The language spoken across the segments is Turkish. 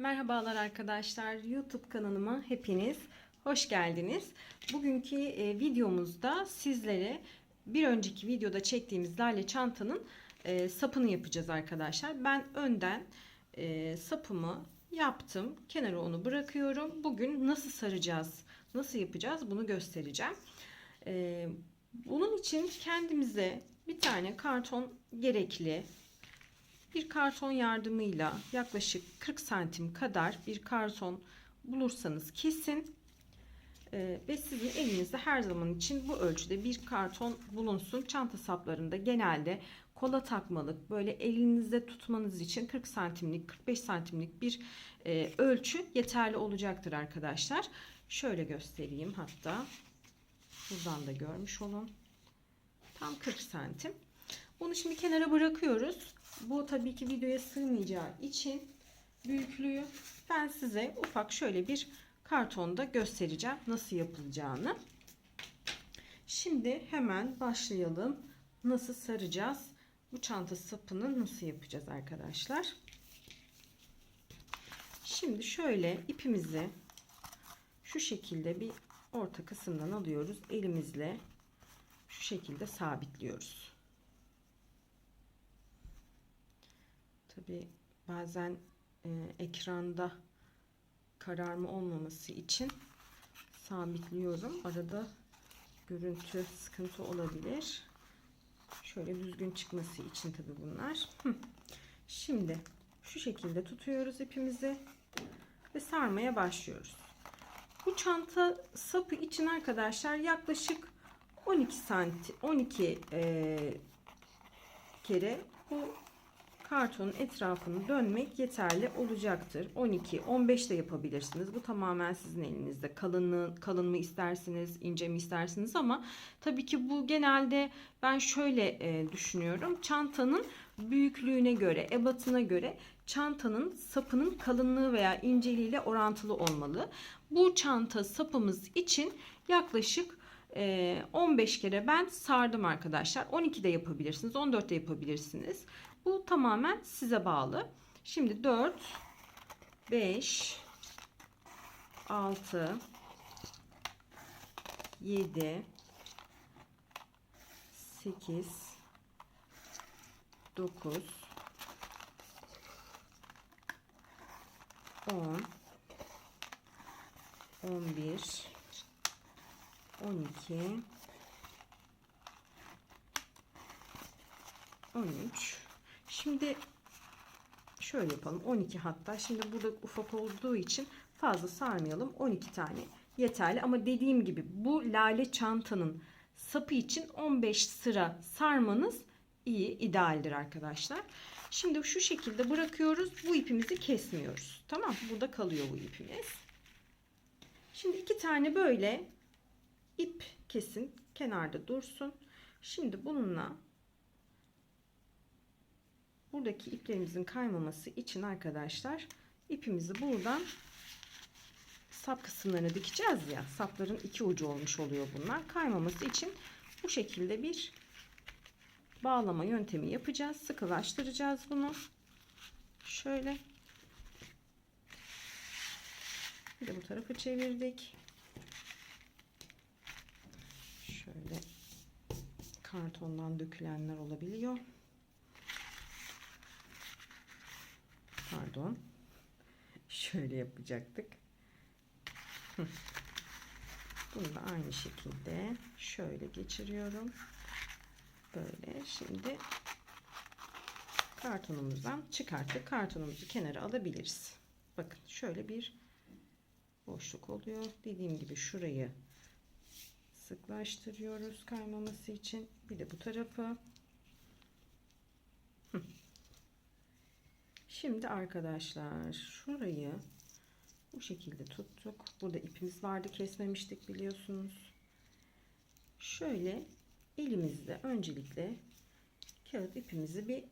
Merhabalar arkadaşlar. YouTube kanalıma hepiniz hoş geldiniz. Bugünkü e, videomuzda sizlere bir önceki videoda çektiğimiz lale çantanın e, sapını yapacağız arkadaşlar. Ben önden e, sapımı yaptım. Kenara onu bırakıyorum. Bugün nasıl saracağız, nasıl yapacağız bunu göstereceğim. Bunun için kendimize bir tane karton gerekli. Bir karton yardımıyla yaklaşık 40 santim kadar bir karton bulursanız kesin ee, ve sizin elinizde her zaman için bu ölçüde bir karton bulunsun. Çanta saplarında genelde kola takmalık böyle elinizde tutmanız için 40 santimlik 45 santimlik bir e, ölçü yeterli olacaktır arkadaşlar. Şöyle göstereyim hatta buradan da görmüş olun. Tam 40 santim. Bunu şimdi kenara bırakıyoruz. Bu tabii ki videoya sığmayacağı için büyüklüğü ben size ufak şöyle bir kartonda göstereceğim nasıl yapılacağını. Şimdi hemen başlayalım. Nasıl saracağız? Bu çanta sapını nasıl yapacağız arkadaşlar? Şimdi şöyle ipimizi şu şekilde bir orta kısımdan alıyoruz. Elimizle şu şekilde sabitliyoruz. Tabi bazen e, ekranda kararma olmaması için sabitliyorum. Arada görüntü sıkıntı olabilir. Şöyle düzgün çıkması için tabi bunlar. Şimdi şu şekilde tutuyoruz ipimizi ve sarmaya başlıyoruz. Bu çanta sapı için arkadaşlar yaklaşık 12 santi 12 e, kere bu kartonun etrafını dönmek yeterli olacaktır. 12, 15 de yapabilirsiniz. Bu tamamen sizin elinizde. Kalın, kalın mı istersiniz, ince mi istersiniz ama tabii ki bu genelde ben şöyle e, düşünüyorum. Çantanın büyüklüğüne göre, ebatına göre çantanın sapının kalınlığı veya inceliğiyle orantılı olmalı. Bu çanta sapımız için yaklaşık 15 e, kere ben sardım arkadaşlar. 12 de yapabilirsiniz, 14 de yapabilirsiniz. Bu tamamen size bağlı. Şimdi 4 5 6 7 8 9 10 11 12 13 Şimdi şöyle yapalım. 12 hatta. Şimdi burada ufak olduğu için fazla sarmayalım. 12 tane yeterli. Ama dediğim gibi bu lale çantanın sapı için 15 sıra sarmanız iyi, idealdir arkadaşlar. Şimdi şu şekilde bırakıyoruz. Bu ipimizi kesmiyoruz. Tamam. Burada kalıyor bu ipimiz. Şimdi iki tane böyle ip kesin. Kenarda dursun. Şimdi bununla buradaki iplerimizin kaymaması için arkadaşlar ipimizi buradan sap kısımlarına dikeceğiz ya. Sapların iki ucu olmuş oluyor bunlar. Kaymaması için bu şekilde bir bağlama yöntemi yapacağız. Sıkılaştıracağız bunu. Şöyle. Bir de bu tarafa çevirdik. Şöyle kartondan dökülenler olabiliyor pardon şöyle yapacaktık. Bunu da aynı şekilde şöyle geçiriyorum. Böyle şimdi kartonumuzdan çıkarttık kartonumuzu kenara alabiliriz. Bakın şöyle bir boşluk oluyor. Dediğim gibi şurayı sıklaştırıyoruz kaymaması için. Bir de bu tarafı Şimdi arkadaşlar şurayı bu şekilde tuttuk. Burada ipimiz vardı kesmemiştik biliyorsunuz. Şöyle elimizde öncelikle kağıt ipimizi bir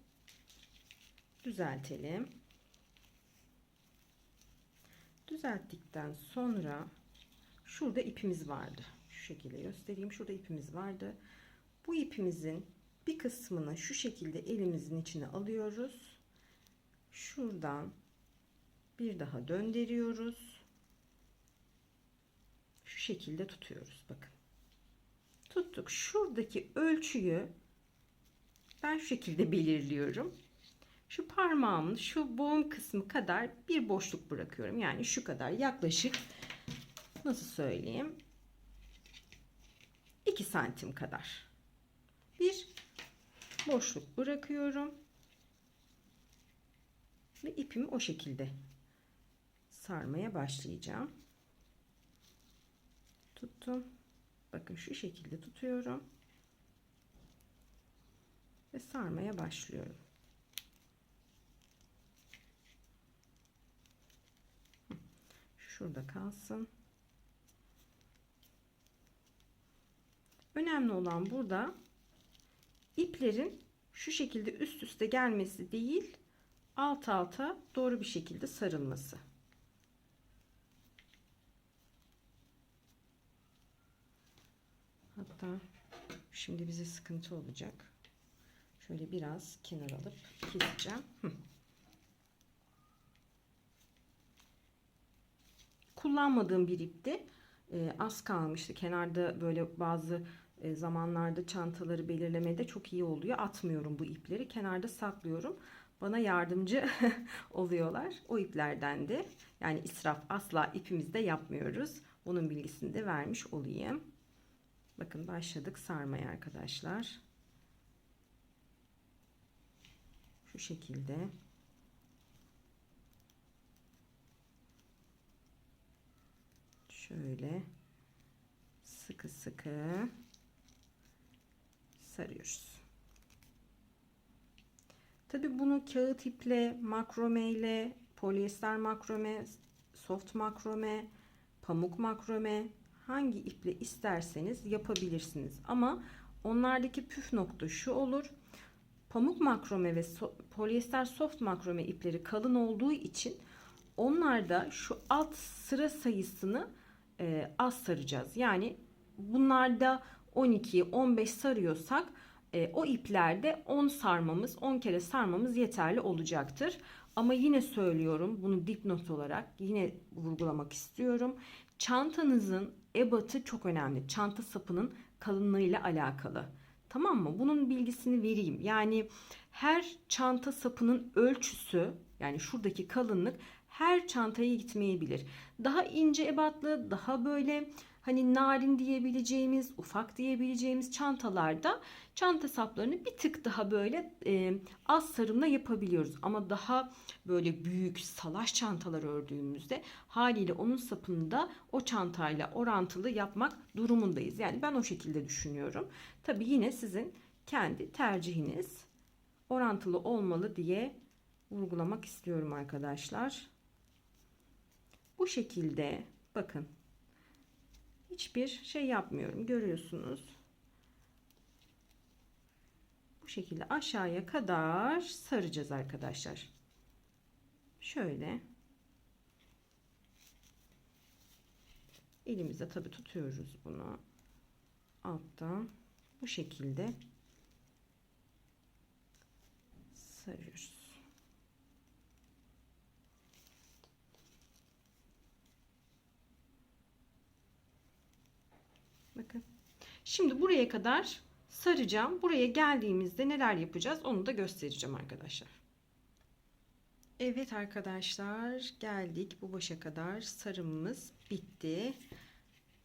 düzeltelim. Düzelttikten sonra şurada ipimiz vardı. Şu şekilde göstereyim. Şurada ipimiz vardı. Bu ipimizin bir kısmını şu şekilde elimizin içine alıyoruz şuradan Bir daha döndürüyoruz. Şu şekilde tutuyoruz bakın. Tuttuk. Şuradaki ölçüyü ben şu şekilde belirliyorum. Şu parmağımın şu boğum kısmı kadar bir boşluk bırakıyorum. Yani şu kadar yaklaşık nasıl söyleyeyim 2 santim kadar bir boşluk bırakıyorum ve ipimi o şekilde sarmaya başlayacağım. Tuttum. Bakın şu şekilde tutuyorum. Ve sarmaya başlıyorum. Şurada kalsın. Önemli olan burada iplerin şu şekilde üst üste gelmesi değil, alt alta doğru bir şekilde sarılması. Hatta şimdi bize sıkıntı olacak. Şöyle biraz kenar alıp keseceğim. Kullanmadığım bir ipti e, az kalmıştı. Kenarda böyle bazı e, zamanlarda çantaları belirlemede çok iyi oluyor. Atmıyorum bu ipleri. Kenarda saklıyorum. Bana yardımcı oluyorlar. O iplerden de yani israf asla ipimizde yapmıyoruz. Onun bilgisini de vermiş olayım. Bakın başladık sarmaya arkadaşlar. Şu şekilde. şöyle sıkı sıkı sarıyoruz. Tabi bunu kağıt iple, makrome ile, polyester makrome, soft makrome, pamuk makrome hangi iple isterseniz yapabilirsiniz. Ama onlardaki püf nokta şu olur. Pamuk makrome ve so polyester soft makrome ipleri kalın olduğu için onlarda şu alt sıra sayısını e, az saracağız. Yani bunlarda 12 15 sarıyorsak e, o iplerde 10 sarmamız 10 kere sarmamız yeterli olacaktır. Ama yine söylüyorum bunu dipnot olarak yine vurgulamak istiyorum. Çantanızın ebatı çok önemli. Çanta sapının kalınlığıyla alakalı. Tamam mı? Bunun bilgisini vereyim. Yani her çanta sapının ölçüsü yani şuradaki kalınlık her çantaya gitmeyebilir. Daha ince ebatlı, daha böyle hani narin diyebileceğimiz, ufak diyebileceğimiz çantalarda çanta saplarını bir tık daha böyle e, az sarımla yapabiliyoruz. Ama daha böyle büyük salaş çantalar ördüğümüzde haliyle onun sapını da o çantayla orantılı yapmak durumundayız. Yani ben o şekilde düşünüyorum. Tabi yine sizin kendi tercihiniz orantılı olmalı diye vurgulamak istiyorum arkadaşlar. Bu şekilde bakın hiçbir şey yapmıyorum. Görüyorsunuz. Bu şekilde aşağıya kadar saracağız arkadaşlar. Şöyle elimizde tabi tutuyoruz bunu alttan bu şekilde sarıyoruz. Bakın. Şimdi buraya kadar saracağım. Buraya geldiğimizde neler yapacağız onu da göstereceğim arkadaşlar. Evet arkadaşlar geldik bu başa kadar sarımımız bitti.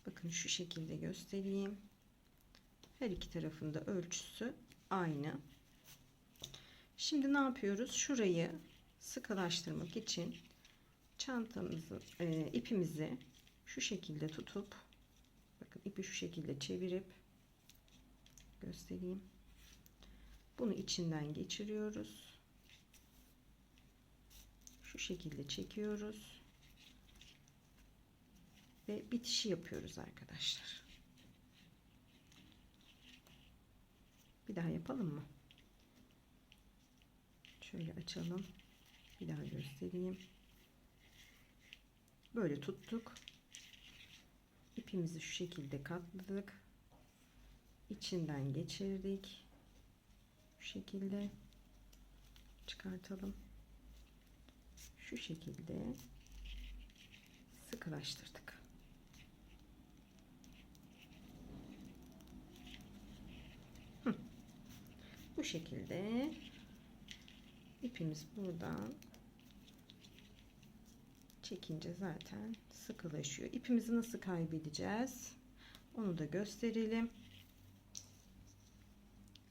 Bakın şu şekilde göstereyim. Her iki tarafında ölçüsü aynı. Şimdi ne yapıyoruz? Şurayı sıkılaştırmak için çantamızı, e, ipimizi şu şekilde tutup ipi şu şekilde çevirip göstereyim. Bunu içinden geçiriyoruz. Şu şekilde çekiyoruz. Ve bitişi yapıyoruz arkadaşlar. Bir daha yapalım mı? Şöyle açalım. Bir daha göstereyim. Böyle tuttuk ipimizi şu şekilde katladık içinden geçirdik şu şekilde çıkartalım şu şekilde sıkılaştırdık. Hı. Bu şekilde ipimiz buradan çekince zaten sıkılaşıyor. İpimizi nasıl kaybedeceğiz? Onu da gösterelim.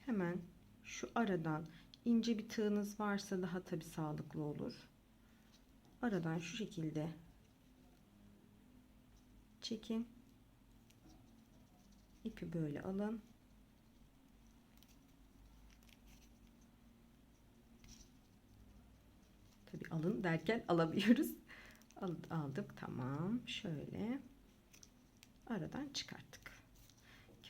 Hemen şu aradan ince bir tığınız varsa daha tabi sağlıklı olur. Aradan şu şekilde çekin. İpi böyle alın. Tabi alın derken alabiliyoruz. Al- Aldık tamam. Şöyle aradan çıkarttık.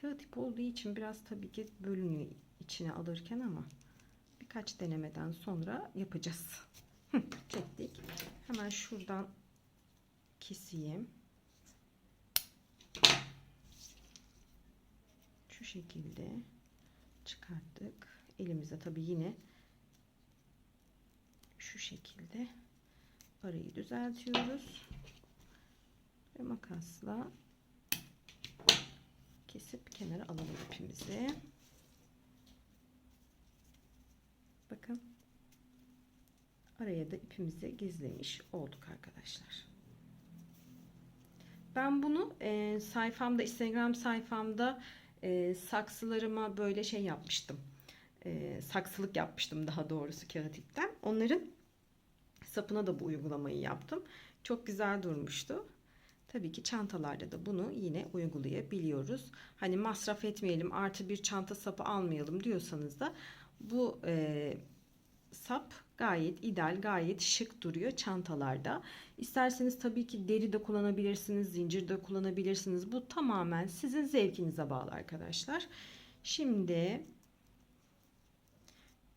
Kağıt ip olduğu için biraz tabii ki bölünüyor içine alırken ama birkaç denemeden sonra yapacağız. Çektik. Hemen şuradan keseyim. Şu şekilde çıkarttık. Elimizde tabii yine şu şekilde arayı düzeltiyoruz ve makasla kesip kenara alalım ipimizi. Bakın araya da ipimizi gizlemiş olduk arkadaşlar. Ben bunu e, sayfamda Instagram sayfamda e, saksılarıma böyle şey yapmıştım. E, saksılık yapmıştım daha doğrusu kağıt ipten. Onların sapına da bu uygulamayı yaptım. Çok güzel durmuştu. Tabii ki çantalarda da bunu yine uygulayabiliyoruz. Hani masraf etmeyelim artı bir çanta sapı almayalım diyorsanız da bu e, sap gayet ideal, gayet şık duruyor çantalarda. İsterseniz tabii ki deri de kullanabilirsiniz, zincir de kullanabilirsiniz. Bu tamamen sizin zevkinize bağlı arkadaşlar. Şimdi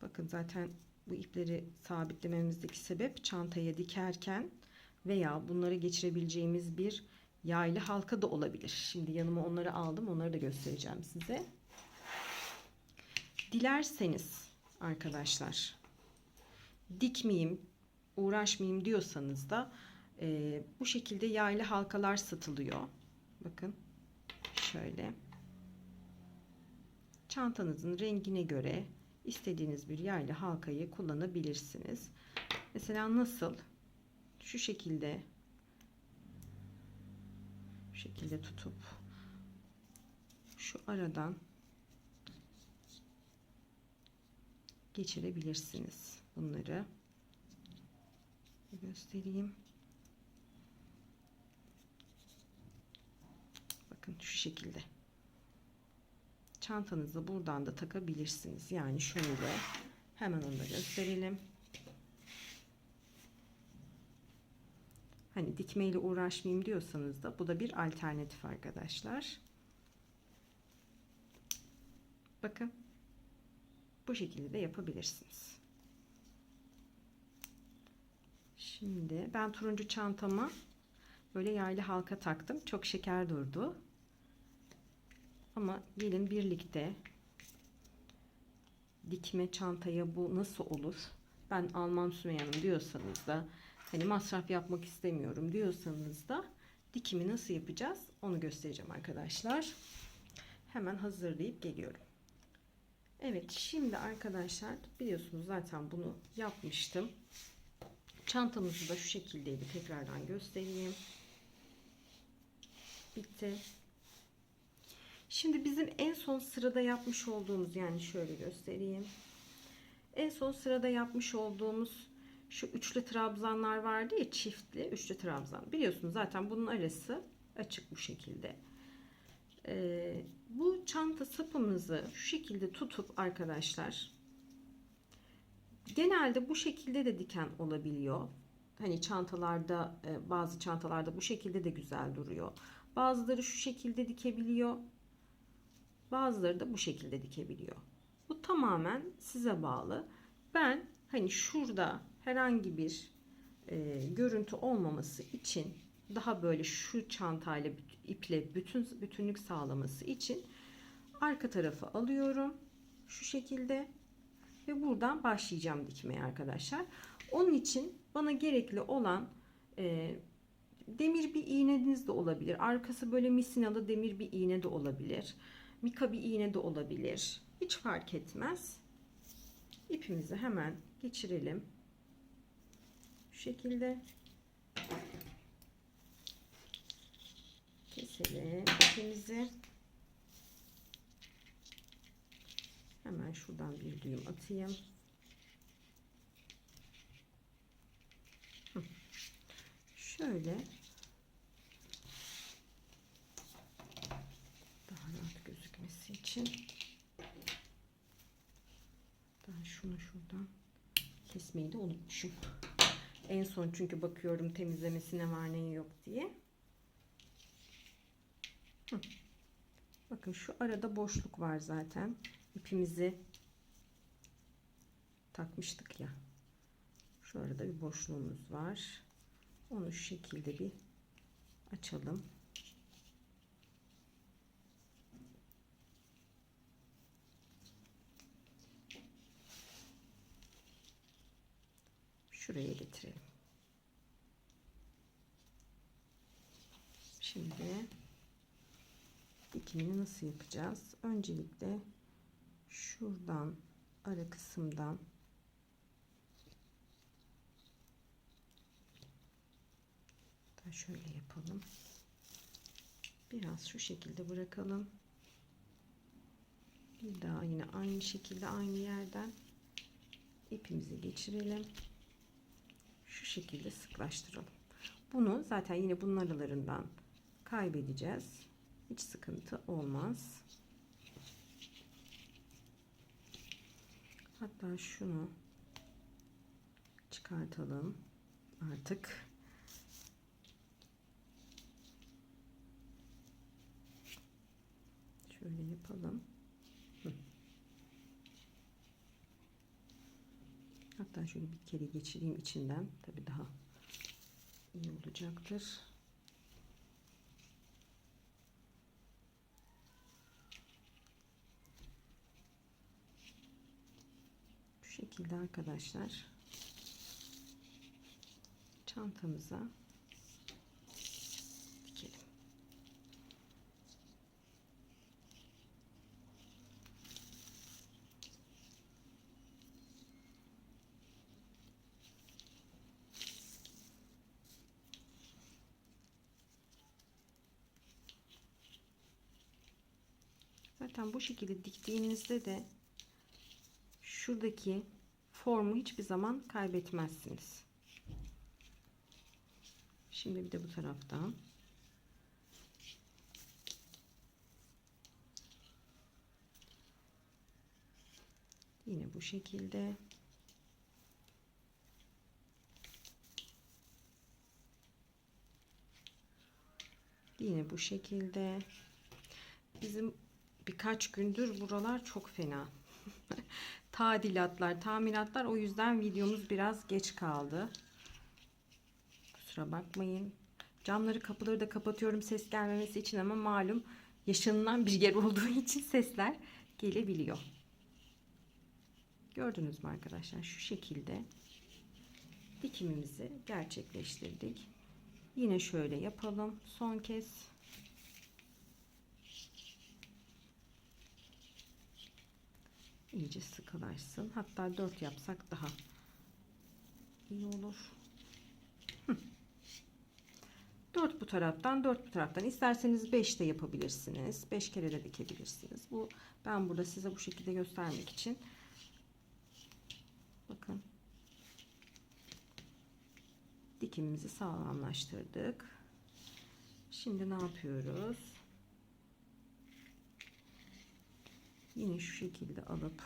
bakın zaten bu ipleri sabitlememizdeki sebep çantaya dikerken veya bunları geçirebileceğimiz bir yaylı halka da olabilir. Şimdi yanıma onları aldım. Onları da göstereceğim size. Dilerseniz arkadaşlar dikmeyeyim, uğraşmayayım diyorsanız da e, bu şekilde yaylı halkalar satılıyor. Bakın şöyle. Çantanızın rengine göre istediğiniz bir yaylı halkayı kullanabilirsiniz. Mesela nasıl? Şu şekilde şu şekilde tutup şu aradan geçirebilirsiniz bunları. Göstereyim. Bakın şu şekilde. Çantanızı buradan da takabilirsiniz. Yani şöyle hemen onu da gösterelim. Hani dikmeyle uğraşmayayım diyorsanız da bu da bir alternatif arkadaşlar. Bakın. Bu şekilde de yapabilirsiniz. Şimdi ben turuncu çantama böyle yaylı halka taktım. Çok şeker durdu. Ama gelin birlikte dikme çantaya bu nasıl olur? Ben almam Sümeyye Hanım diyorsanız da hani masraf yapmak istemiyorum diyorsanız da dikimi nasıl yapacağız onu göstereceğim arkadaşlar. Hemen hazırlayıp geliyorum. Evet şimdi arkadaşlar biliyorsunuz zaten bunu yapmıştım. Çantamızı da şu şekildeydi. Tekrardan göstereyim. Bitti. Şimdi bizim en son sırada yapmış olduğumuz yani şöyle göstereyim. En son sırada yapmış olduğumuz şu üçlü trabzanlar vardı ya çiftli üçlü trabzan. Biliyorsunuz zaten bunun arası açık bu şekilde. Ee, bu çanta sapımızı şu şekilde tutup arkadaşlar genelde bu şekilde de diken olabiliyor. Hani çantalarda e, bazı çantalarda bu şekilde de güzel duruyor. Bazıları şu şekilde dikebiliyor. Bazıları da bu şekilde dikebiliyor. Bu tamamen size bağlı. Ben hani şurada herhangi bir e, görüntü olmaması için daha böyle şu çantayla iple bütün bütünlük sağlaması için arka tarafı alıyorum. Şu şekilde ve buradan başlayacağım dikmeye arkadaşlar. Onun için bana gerekli olan e, demir bir iğneniz de olabilir. Arkası böyle misinalı demir bir iğne de olabilir. Mika bir iğne de olabilir. Hiç fark etmez. İpimizi hemen geçirelim. Şu şekilde keselim ipimizi. Hemen şuradan bir düğüm atayım. Şöyle daha rahat gözükmesi için ben şunu şuradan kesmeyi de unutmuşum. En son çünkü bakıyorum temizlemesi ne var ne yok diye. Bakın şu arada boşluk var zaten. İpimizi takmıştık ya. Şu arada bir boşluğumuz var. Onu şu şekilde bir açalım. Şuraya getirelim. Şimdi dikimini nasıl yapacağız? Öncelikle şuradan ara kısımdan da şöyle yapalım. Biraz şu şekilde bırakalım. Bir daha yine aynı şekilde aynı yerden ipimizi geçirelim. Şekilde sıklaştıralım. Bunu zaten yine bunun aralarından kaybedeceğiz. Hiç sıkıntı olmaz. Hatta şunu çıkartalım artık. Şöyle yapalım. Hı. Hatta şöyle bir kere geçireyim içinden. Tabi daha iyi olacaktır. Bu şekilde arkadaşlar çantamıza Zaten bu şekilde diktiğinizde de şuradaki formu hiçbir zaman kaybetmezsiniz. Şimdi bir de bu taraftan. Yine bu şekilde. Yine bu şekilde. Bizim birkaç gündür buralar çok fena. Tadilatlar, tamiratlar o yüzden videomuz biraz geç kaldı. Kusura bakmayın. Camları kapıları da kapatıyorum ses gelmemesi için ama malum yaşanılan bir yer olduğu için sesler gelebiliyor. Gördünüz mü arkadaşlar şu şekilde dikimimizi gerçekleştirdik. Yine şöyle yapalım son kez. İyice sıkılaşsın. Hatta 4 yapsak daha iyi olur. 4 bu taraftan 4 bu taraftan. İsterseniz 5 de yapabilirsiniz. 5 kere de dikebilirsiniz. Bu ben burada size bu şekilde göstermek için bakın dikimimizi sağlamlaştırdık. Şimdi ne yapıyoruz yine şu şekilde alıp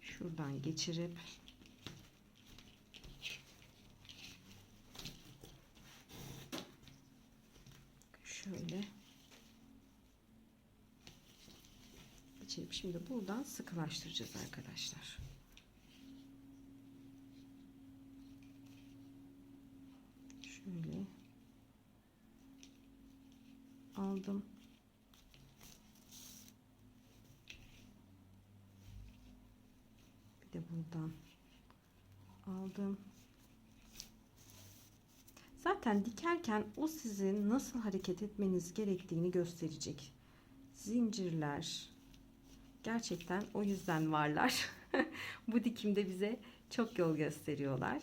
şuradan geçirip şöyle geçirip şimdi buradan sıkılaştıracağız arkadaşlar. Şöyle aldım. buradan aldım. Zaten dikerken o sizin nasıl hareket etmeniz gerektiğini gösterecek. Zincirler gerçekten o yüzden varlar. Bu dikimde bize çok yol gösteriyorlar.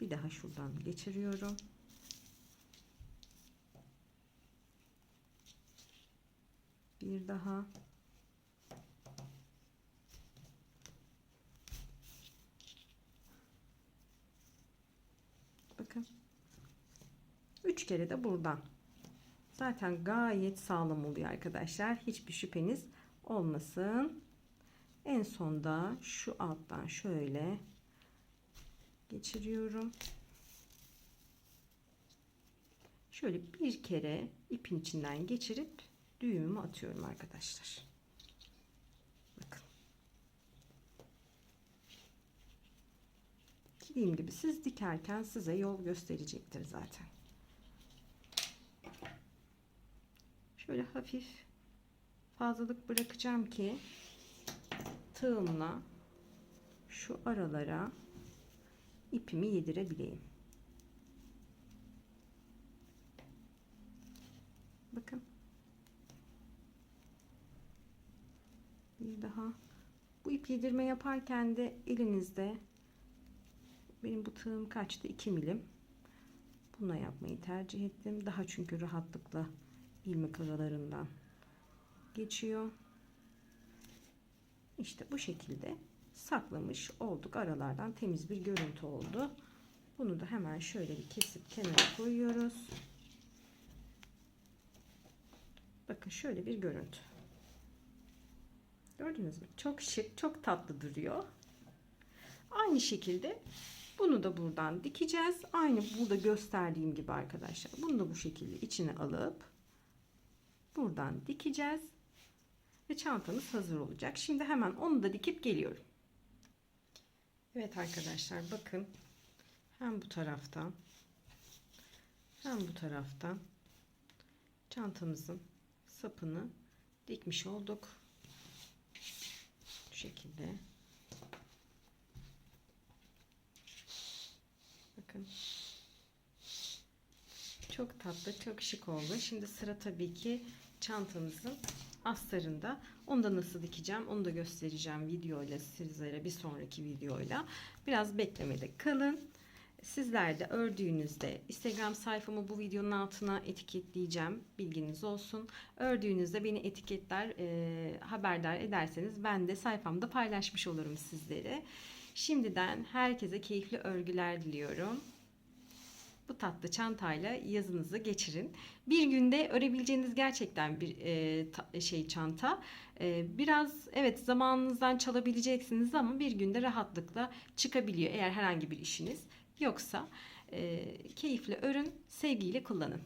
Bir daha şuradan geçiriyorum. Bir daha. Bakın. Üç kere de buradan. Zaten gayet sağlam oluyor arkadaşlar. Hiçbir şüpheniz olmasın. En sonda şu alttan şöyle geçiriyorum. Şöyle bir kere ipin içinden geçirip düğümümü atıyorum arkadaşlar. Bakın. Dediğim gibi siz dikerken size yol gösterecektir zaten. Şöyle hafif fazlalık bırakacağım ki tığımla şu aralara ipimi yedirebileyim. Bakın. Bir daha. Bu ip yedirme yaparken de elinizde benim bu tığım kaçtı? 2 milim. Bununla yapmayı tercih ettim. Daha çünkü rahatlıkla ilmek aralarından geçiyor. İşte bu şekilde saklamış olduk. Aralardan temiz bir görüntü oldu. Bunu da hemen şöyle bir kesip kenara koyuyoruz. Bakın şöyle bir görüntü. Gördünüz mü? Çok şık, çok tatlı duruyor. Aynı şekilde bunu da buradan dikeceğiz. Aynı burada gösterdiğim gibi arkadaşlar. Bunu da bu şekilde içine alıp buradan dikeceğiz. Ve çantamız hazır olacak. Şimdi hemen onu da dikip geliyorum. Evet arkadaşlar bakın. Hem bu taraftan hem bu taraftan çantamızın sapını dikmiş olduk. Şekilde. Bakın. Çok tatlı, çok şık oldu. Şimdi sıra tabii ki çantamızın astarında. Onu da nasıl dikeceğim onu da göstereceğim videoyla sizlere bir sonraki videoyla. Biraz beklemede kalın. Sizler de ördüğünüzde Instagram sayfamı bu videonun altına etiketleyeceğim. Bilginiz olsun. Ördüğünüzde beni etiketler e, haberdar ederseniz ben de sayfamda paylaşmış olurum sizlere. Şimdiden herkese keyifli örgüler diliyorum bu tatlı çantayla yazınızı geçirin. Bir günde örebileceğiniz gerçekten bir e, ta, şey çanta. E, biraz evet zamanınızdan çalabileceksiniz ama bir günde rahatlıkla çıkabiliyor eğer herhangi bir işiniz yoksa. E, keyifle örün, sevgiyle kullanın.